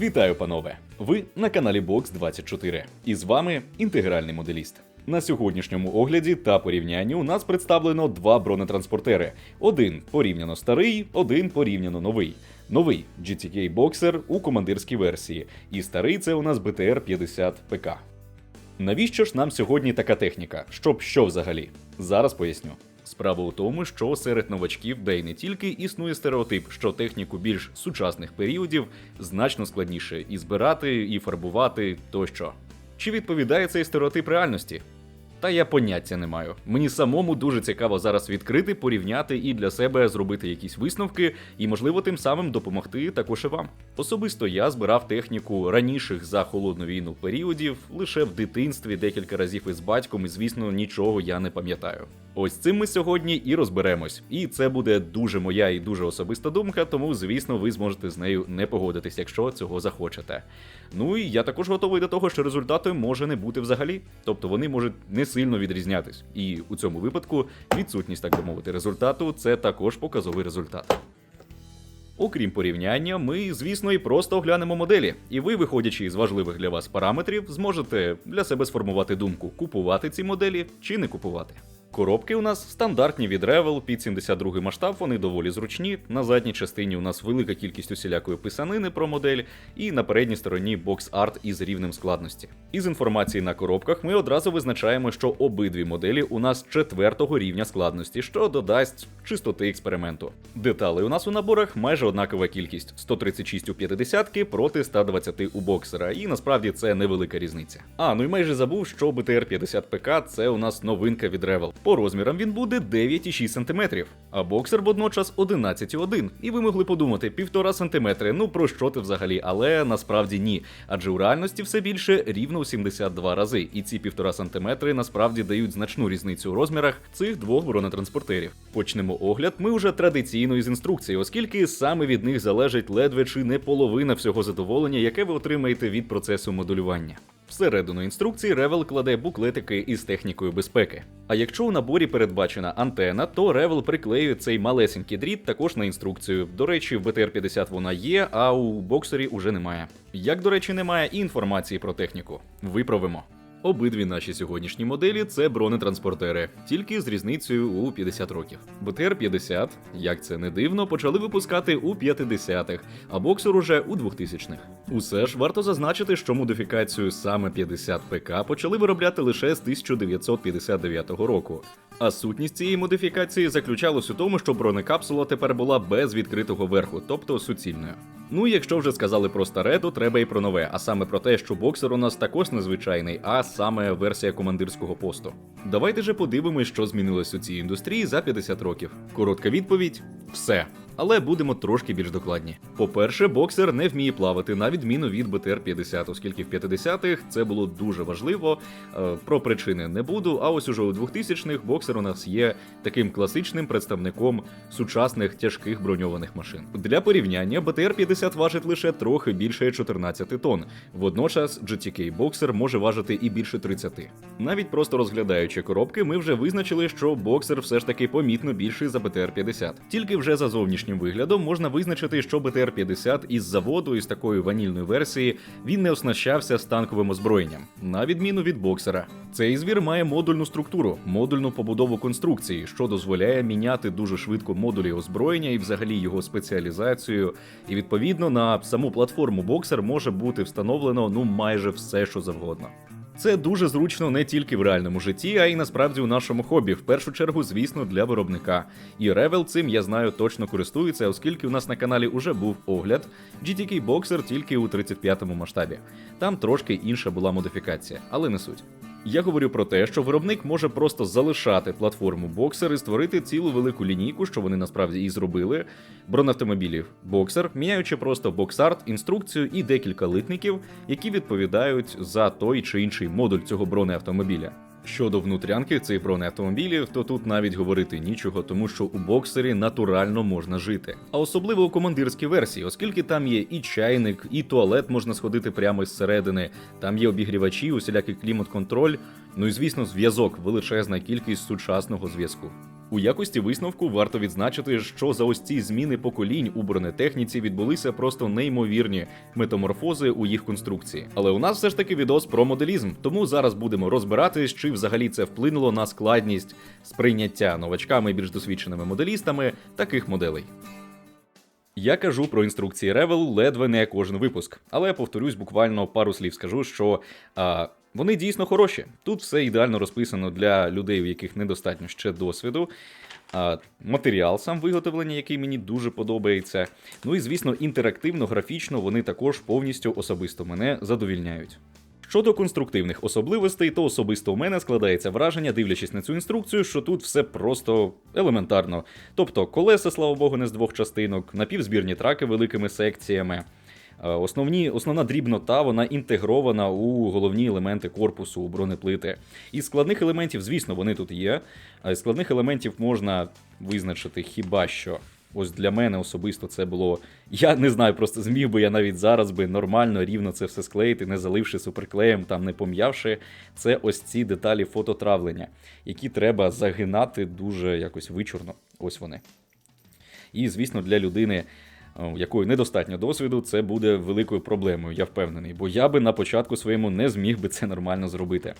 Вітаю, панове! Ви на каналі Box 24 і з вами інтегральний моделіст. На сьогоднішньому огляді та порівнянні у нас представлено два бронетранспортери: один порівняно старий, один порівняно новий. Новий GTK Boxer у командирській версії, і старий це у нас BTR 50 ПК. Навіщо ж нам сьогодні така техніка? Щоб що взагалі? Зараз поясню. Справа у тому, що серед новачків, де й не тільки існує стереотип, що техніку більш сучасних періодів значно складніше і збирати, і фарбувати тощо. Чи відповідає цей стереотип реальності? Та я поняття не маю. Мені самому дуже цікаво зараз відкрити, порівняти і для себе зробити якісь висновки, і, можливо, тим самим допомогти також і вам. Особисто я збирав техніку раніших за холодну війну періодів лише в дитинстві декілька разів із батьком, і звісно, нічого я не пам'ятаю. Ось цим ми сьогодні і розберемось. І це буде дуже моя і дуже особиста думка, тому, звісно, ви зможете з нею не погодитись, якщо цього захочете. Ну і я також готовий до того, що результату може не бути взагалі. Тобто вони можуть не сильно відрізнятись. І у цьому випадку відсутність, так би мовити, результату це також показовий результат. Окрім порівняння, ми, звісно, і просто оглянемо моделі, і ви, виходячи із важливих для вас параметрів, зможете для себе сформувати думку, купувати ці моделі чи не купувати. Коробки у нас стандартні від Revel під 72 масштаб, вони доволі зручні. На задній частині у нас велика кількість усілякої писанини про модель, і на передній стороні бокс-арт із рівнем складності. Із інформації на коробках ми одразу визначаємо, що обидві моделі у нас четвертого рівня складності, що додасть чистоти експерименту. Деталей у нас у наборах майже однакова кількість 136 у 50 проти 120 у боксера, і насправді це невелика різниця. А ну і майже забув, що BTR 50 ПК це у нас новинка від Revel. По розмірам він буде 9,6 см, а боксер водночас 11,1. І ви могли подумати, півтора сантиметри, ну про що ти взагалі? Але насправді ні. Адже у реальності все більше рівно у 72 рази. І ці півтора сантиметри насправді дають значну різницю у розмірах цих двох бронетранспортерів. Почнемо огляд. Ми вже традиційно із інструкції, оскільки саме від них залежить ледве чи не половина всього задоволення, яке ви отримаєте від процесу моделювання. Всередину інструкції Revel кладе буклетики із технікою безпеки. А якщо у наборі передбачена антена, то Revel приклеює цей малесенький дріт також на інструкцію. До речі, в БТР-50 вона є, а у боксері уже немає. Як, до речі, немає і інформації про техніку. Виправимо. Обидві наші сьогоднішні моделі це бронетранспортери, тільки з різницею у 50 років. БТР 50, як це не дивно, почали випускати у 50-х, а боксер уже у 2000-х. Усе ж варто зазначити, що модифікацію саме 50 ПК почали виробляти лише з 1959 року. А сутність цієї модифікації заключалась у тому, що бронекапсула тепер була без відкритого верху, тобто суцільною. Ну якщо вже сказали про старе, то треба і про нове, а саме про те, що боксер у нас також незвичайний, а саме версія командирського посту. Давайте же подивимось, що змінилось у цій індустрії за 50 років. Коротка відповідь: все. Але будемо трошки більш докладні. По-перше, боксер не вміє плавати, на відміну від БТР 50, оскільки в 50-х це було дуже важливо. Е, Про причини не буду. А ось уже у 2000-х боксер у нас є таким класичним представником сучасних тяжких броньованих машин. Для порівняння БТР 50 важить лише трохи більше 14 тонн. Водночас GTK боксер може важити і більше 30. Навіть просто розглядаючи коробки, ми вже визначили, що боксер все ж таки помітно більший за БТР 50. Тільки вже за зовнішнім виглядом можна визначити, що БТР 50 із заводу із такої ванільної версії він не оснащався станковим озброєнням, на відміну від боксера. Цей звір має модульну структуру, модульну побудову конструкції, що дозволяє міняти дуже швидко модулі озброєння і взагалі його спеціалізацію. І відповідно на саму платформу боксер може бути встановлено ну майже все, що завгодно. Це дуже зручно не тільки в реальному житті, а й насправді у нашому хобі. В першу чергу, звісно, для виробника. І Revel цим я знаю точно користується, оскільки у нас на каналі уже був огляд GTK Boxer тільки у 35-му масштабі. Там трошки інша була модифікація, але не суть. Я говорю про те, що виробник може просто залишати платформу боксер і створити цілу велику лінійку, що вони насправді і зробили. бронавтомобілів боксер, міняючи просто боксарт, інструкцію і декілька литників, які відповідають за той чи інший модуль цього бронеавтомобіля. Щодо внутрянки цих бронеавтомобілів, то тут навіть говорити нічого, тому що у боксері натурально можна жити. А особливо у командирській версії, оскільки там є і чайник, і туалет можна сходити прямо зсередини, там є обігрівачі, усілякий клімат-контроль, ну і звісно, зв'язок, величезна кількість сучасного зв'язку. У якості висновку варто відзначити, що за ось ці зміни поколінь у бронетехніці відбулися просто неймовірні метаморфози у їх конструкції. Але у нас все ж таки відос про моделізм, тому зараз будемо розбиратись, чи взагалі це вплинуло на складність сприйняття новачками більш досвідченими моделістами таких моделей. Я кажу про інструкції Revel ледве не кожен випуск, але повторюсь буквально пару слів скажу, що а, вони дійсно хороші. Тут все ідеально розписано для людей, у яких недостатньо ще досвіду. А, матеріал сам виготовлення, який мені дуже подобається. Ну і звісно, інтерактивно, графічно вони також повністю особисто мене задовільняють. Щодо конструктивних особливостей, то особисто у мене складається враження, дивлячись на цю інструкцію, що тут все просто елементарно. Тобто колеса, слава Богу, не з двох частинок, напівзбірні траки великими секціями. Е, Основні, основна дрібнота вона інтегрована у головні елементи корпусу у бронеплити. Із складних елементів, звісно, вони тут є. Із складних елементів можна визначити хіба що. Ось для мене особисто це було. Я не знаю, просто зміг би я навіть зараз би нормально, рівно це все склеїти, не заливши суперклеєм, там не пом'явши. Це ось ці деталі фототравлення, які треба загинати дуже якось вичурно. Ось вони. І, звісно, для людини, е, якої недостатньо досвіду, це буде великою проблемою, я впевнений. Бо я би на початку своєму не зміг би це нормально зробити.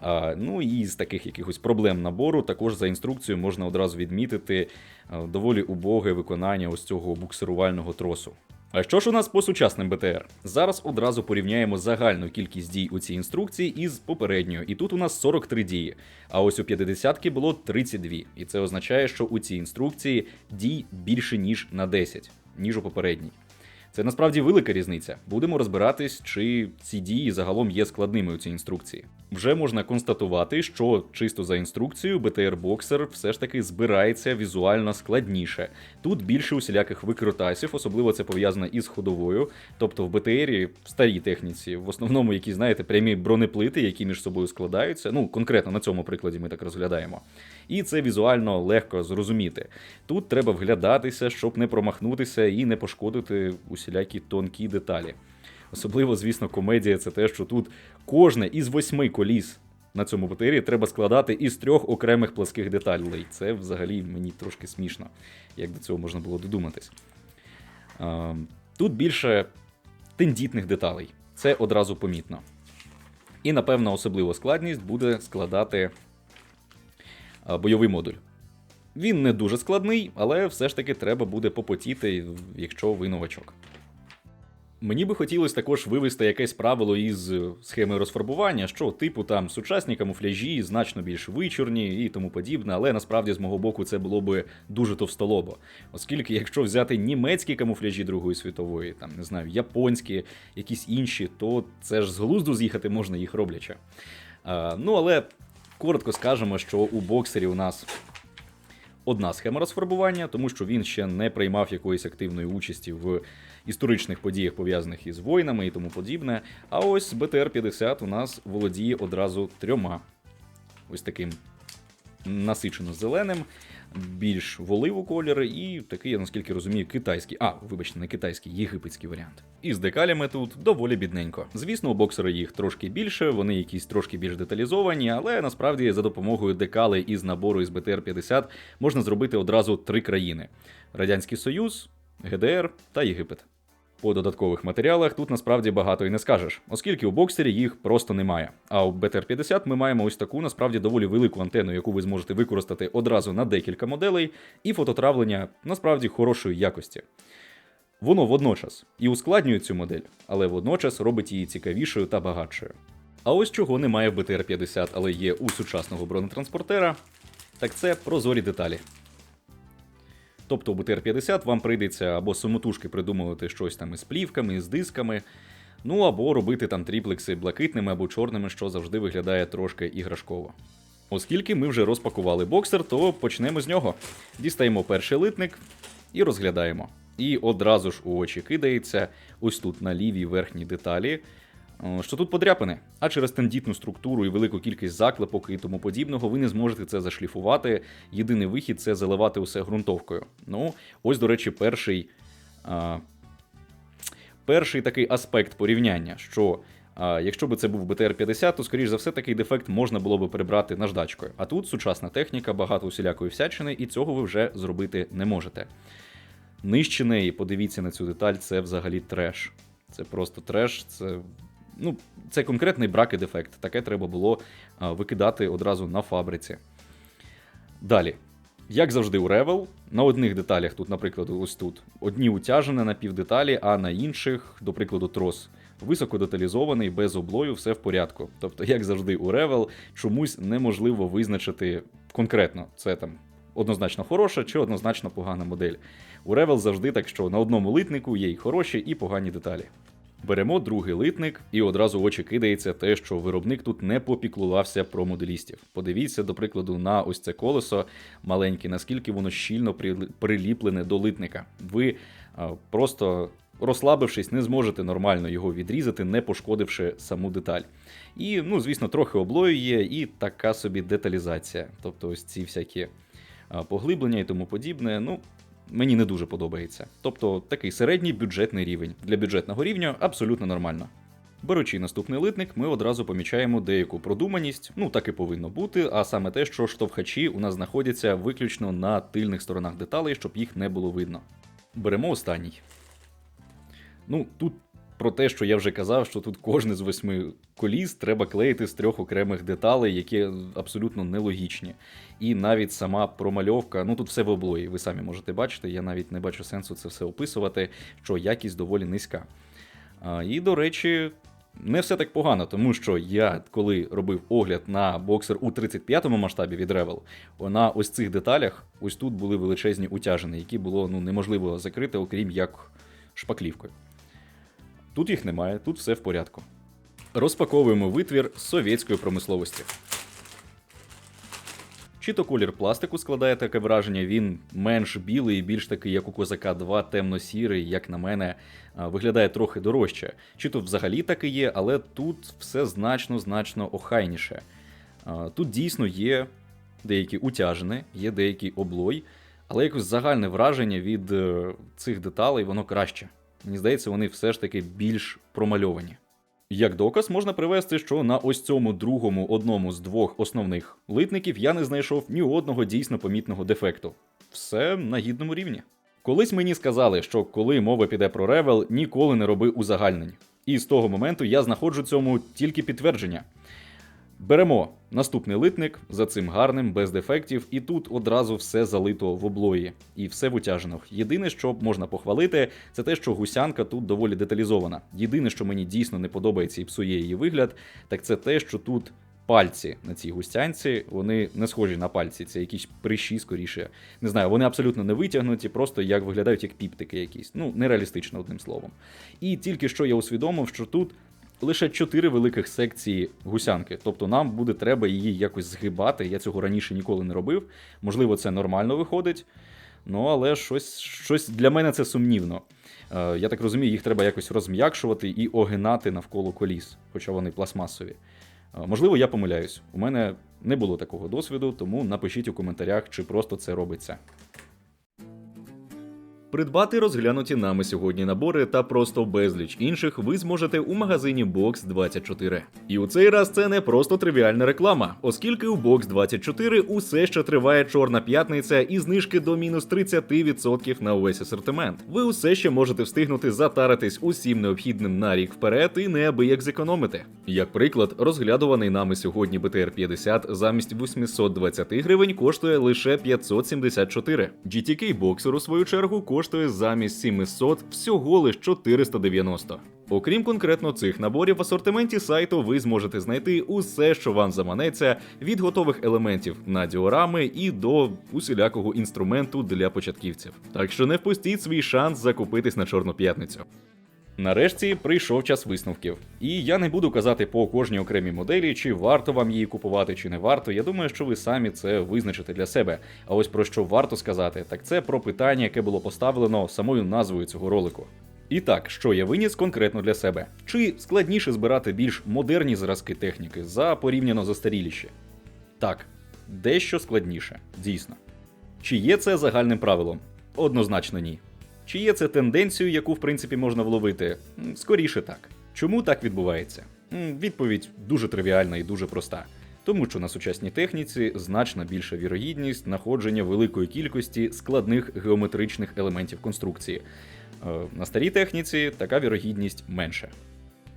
А, ну і з таких якихось проблем набору, також за інструкцією можна одразу відмітити е, доволі убоге виконання ось цього буксирувального тросу. А що ж у нас по сучасним БТР? Зараз одразу порівняємо загальну кількість дій у цій інструкції із попередньою, і тут у нас 43 дії. А ось у 50-ки було 32. І це означає, що у цій інструкції дій більше ніж на 10, ніж у попередній. Це насправді велика різниця. Будемо розбиратись, чи ці дії загалом є складними у цій інструкції. Вже можна констатувати, що чисто за інструкцією BTR Boxer все ж таки збирається візуально складніше. Тут більше усіляких викрутасів, особливо це пов'язано із ходовою. Тобто в БТРі в старій техніці, в основному, які знаєте, прямі бронеплити, які між собою складаються. Ну конкретно на цьому прикладі ми так розглядаємо. І це візуально легко зрозуміти. Тут треба вглядатися, щоб не промахнутися і не пошкодити усілякі тонкі деталі. Особливо, звісно, комедія це те, що тут кожне із восьми коліс на цьому БТРі треба складати із трьох окремих пласких деталей. Це взагалі мені трошки смішно, як до цього можна було додуматись. Тут більше тендітних деталей, це одразу помітно. І, напевно, особливу складність буде складати бойовий модуль. Він не дуже складний, але все ж таки треба буде попотіти, якщо ви новачок. Мені би хотілося також вивести якесь правило із е, схеми розфарбування, що типу там сучасні камуфляжі значно більш вичорні і тому подібне, але насправді з мого боку це було би дуже товстолобо. Оскільки, якщо взяти німецькі камуфляжі Другої світової, там не знаю, японські, якісь інші, то це ж з глузду з'їхати можна їх роблячи. А, ну але коротко скажемо, що у боксері у нас одна схема розфарбування, тому що він ще не приймав якоїсь активної участі в історичних подіях, пов'язаних із воїнами і тому подібне. А ось БТР-50 у нас володіє одразу трьома. Ось таким насичено зеленим, більш воливу кольори, і такий, я наскільки розумію, китайський. А, вибачте, не китайський, єгипетський варіант. І з декалями тут доволі бідненько. Звісно, у боксера їх трошки більше, вони якісь трошки більш деталізовані, але насправді за допомогою декали із набору із БТР-50 можна зробити одразу три країни: Радянський Союз, ГДР та Єгипет. По додаткових матеріалах тут насправді багато і не скажеш, оскільки у боксері їх просто немає. А у BTR-50 ми маємо ось таку насправді доволі велику антенну, яку ви зможете використати одразу на декілька моделей, і фототравлення насправді хорошої якості. Воно водночас і ускладнює цю модель, але водночас робить її цікавішою та багатшою. А ось чого немає в BTR-50, але є у сучасного бронетранспортера, так це прозорі деталі. Тобто у BTR-50 вам прийдеться або самотужки придумувати щось там із плівками, із дисками, ну або робити там тріплекси блакитними або чорними, що завжди виглядає трошки іграшково. Оскільки ми вже розпакували боксер, то почнемо з нього. Дістаємо перший литник і розглядаємо. І одразу ж у очі кидається, ось тут на лівій верхній деталі, що тут подряпане. А через тендітну структуру і велику кількість заклепок і тому подібного, ви не зможете це зашліфувати. Єдиний вихід це заливати усе ґрунтовкою. Ну, ось, до речі, перший, а, перший такий аспект порівняння, що А якщо б це був BTR 50, то скоріш за все такий дефект можна було би прибрати наждачкою. А тут сучасна техніка, багато усілякої всячини, і цього ви вже зробити не можете. Нижче неї, подивіться на цю деталь, це взагалі треш. Це просто треш. Це, ну, це конкретний брак і дефект. Таке треба було викидати одразу на фабриці. Далі. Як завжди, у Revel, на одних деталях, тут, наприклад, ось тут, одні утяжені на півдеталі, а на інших, до прикладу, трос. Високо деталізований, без облою, все в порядку. Тобто, як завжди, у Revel чомусь неможливо визначити конкретно, це там однозначно хороша чи однозначно погана модель. У Revel завжди так, що на одному литнику є й хороші, і погані деталі. Беремо другий литник, і одразу в очі кидається те, що виробник тут не попіклувався про моделістів. Подивіться, до прикладу, на ось це колесо маленьке, наскільки воно щільно приліплене до литника. Ви просто розслабившись, не зможете нормально його відрізати, не пошкодивши саму деталь. І, ну, звісно, трохи облою є, і така собі деталізація. Тобто, ось ці всякі поглиблення і тому подібне. Ну, мені не дуже подобається. Тобто такий середній бюджетний рівень. Для бюджетного рівня абсолютно нормально. Беручи наступний литник, ми одразу помічаємо деяку продуманість, ну так і повинно бути, а саме те, що штовхачі у нас знаходяться виключно на тильних сторонах деталей, щоб їх не було видно. Беремо останній. Ну, тут про те, що я вже казав, що тут кожне з восьми коліс треба клеїти з трьох окремих деталей, які абсолютно нелогічні. І навіть сама промальовка, ну тут все в облої, ви самі можете бачити, я навіть не бачу сенсу це все описувати, що якість доволі низька. А, і, до речі, не все так погано, тому що я, коли робив огляд на боксер у 35-му масштабі від Revel, на ось цих деталях, ось тут були величезні утяжини, які було ну, неможливо закрити, окрім як шпаклівкою. Тут їх немає, тут все в порядку. Розпаковуємо витвір з совєтської промисловості. Чи то колір пластику складає таке враження, він менш білий більш такий, як у Козака 2, темно-сірий, як на мене, виглядає трохи дорожче. Чи то взагалі так і є, але тут все значно-значно охайніше. Тут дійсно є деякі утяжини, є деякий облой, але якось загальне враження від е, цих деталей воно краще. Мені здається, вони все ж таки більш промальовані. Як доказ можна привести, що на ось цьому другому одному з двох основних литників я не знайшов ні одного дійсно помітного дефекту. Все на гідному рівні. Колись мені сказали, що коли мова піде про ревел, ніколи не роби узагальнень. І з того моменту я знаходжу цьому тільки підтвердження. Беремо наступний литник за цим гарним, без дефектів, і тут одразу все залито в облої і все в утяжинах. Єдине, що можна похвалити, це те, що гусянка тут доволі деталізована. Єдине, що мені дійсно не подобається і псує її вигляд, так це те, що тут пальці на цій густянці, вони не схожі на пальці, це якісь прищі скоріше. Не знаю, вони абсолютно не витягнуті, просто як виглядають як піптики якісь. Ну, нереалістично, одним словом. І тільки що я усвідомив, що тут лише чотири великих секції гусянки. Тобто нам буде треба її якось згибати. Я цього раніше ніколи не робив. Можливо, це нормально виходить. Ну, але щось, щось для мене це сумнівно. Е, я так розумію, їх треба якось розм'якшувати і огинати навколо коліс, хоча вони пластмасові. Е, Можливо, я помиляюсь. У мене не було такого досвіду, тому напишіть у коментарях, чи просто це робиться. Придбати розглянуті нами сьогодні набори та просто безліч інших ви зможете у магазині Box 24. І у цей раз це не просто тривіальна реклама, оскільки у Box 24 усе ще триває чорна п'ятниця і знижки до мінус 30% на увесь асортимент. Ви усе ще можете встигнути затаритись усім необхідним на рік вперед і неабияк зекономити. Як приклад, розглядуваний нами сьогодні BTR 50 замість 820 гривень коштує лише 574. GTK Boxer, у свою чергу, коштує замість 700 всього лише 490. Окрім конкретно цих наборів в асортименті сайту, ви зможете знайти усе, що вам заманеться, від готових елементів на діорами і до усілякого інструменту для початківців. Так що не впустіть свій шанс закупитись на Чорну п'ятницю. Нарешті прийшов час висновків. І я не буду казати по кожній окремій моделі, чи варто вам її купувати, чи не варто. Я думаю, що ви самі це визначите для себе. А ось про що варто сказати, так це про питання, яке було поставлено самою назвою цього ролику. І так, що я виніс конкретно для себе? Чи складніше збирати більш модерні зразки техніки за порівняно застаріліші? Так, дещо складніше, дійсно. Чи є це загальним правилом? Однозначно ні. Чи є це тенденцією, яку в принципі можна вловити? Скоріше так. Чому так відбувається? Відповідь дуже тривіальна і дуже проста. Тому що на сучасній техніці значно більша вірогідність знаходження великої кількості складних геометричних елементів конструкції. Е, На старій техніці така вірогідність менша.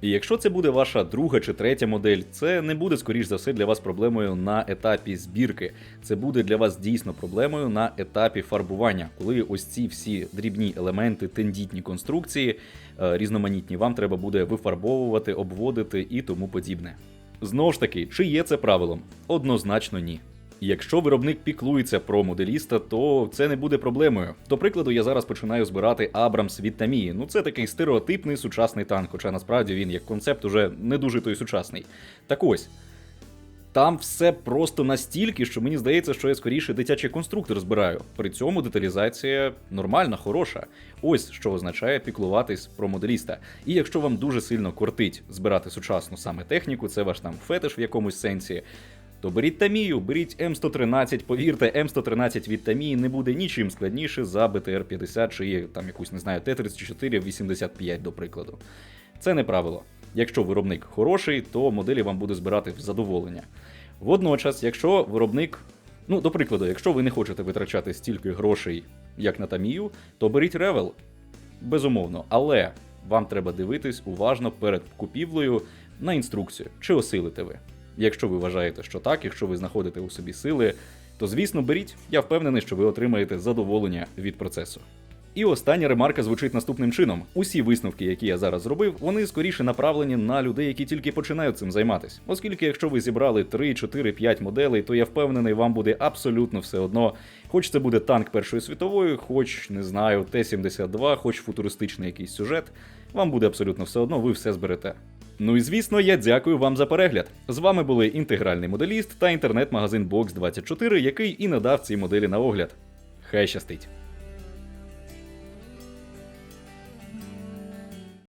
І якщо це буде ваша друга чи третя модель, це не буде, скоріш за все, для вас проблемою на етапі збірки. Це буде для вас дійсно проблемою на етапі фарбування, коли ось ці всі дрібні елементи, тендітні конструкції, е, різноманітні, вам треба буде вифарбовувати, обводити і тому подібне. Знову ж таки, чи є це правилом? Однозначно ні. Якщо виробник піклується про моделіста, то це не буде проблемою. До прикладу, я зараз починаю збирати Абрамс від Тамії. Ну це такий стереотипний сучасний танк, хоча насправді він як концепт уже не дуже той сучасний. Так ось. Там все просто настільки, що мені здається, що я скоріше дитячий конструктор збираю. При цьому деталізація нормальна, хороша. Ось що означає піклуватись про моделіста. І якщо вам дуже сильно кортить збирати сучасну саме техніку, це ваш там фетиш в якомусь сенсі. То беріть Тамію, беріть М113, повірте, М113 від Тамії не буде нічим складніше за БТР-50 чи там якусь, не знаю, Т-34-85, до прикладу. Це не правило. Якщо виробник хороший, то моделі вам буде збирати в задоволення. Водночас, якщо виробник, ну, до прикладу, якщо ви не хочете витрачати стільки грошей, як на Тамію, то беріть Ревел. Безумовно, але вам треба дивитись уважно перед купівлею на інструкцію, чи осилите ви. Якщо ви вважаєте, що так, якщо ви знаходите у собі сили, то звісно беріть. Я впевнений, що ви отримаєте задоволення від процесу. І остання ремарка звучить наступним чином: усі висновки, які я зараз зробив, вони скоріше направлені на людей, які тільки починають цим займатися. Оскільки, якщо ви зібрали 3, 4, 5 моделей, то я впевнений, вам буде абсолютно все одно. Хоч це буде танк Першої світової, хоч не знаю, Т-72, хоч футуристичний якийсь сюжет, вам буде абсолютно все одно, ви все зберете. Ну і звісно, я дякую вам за перегляд. З вами були інтегральний моделіст та інтернет-магазин Box24, який і надав ці моделі на огляд. Хай щастить!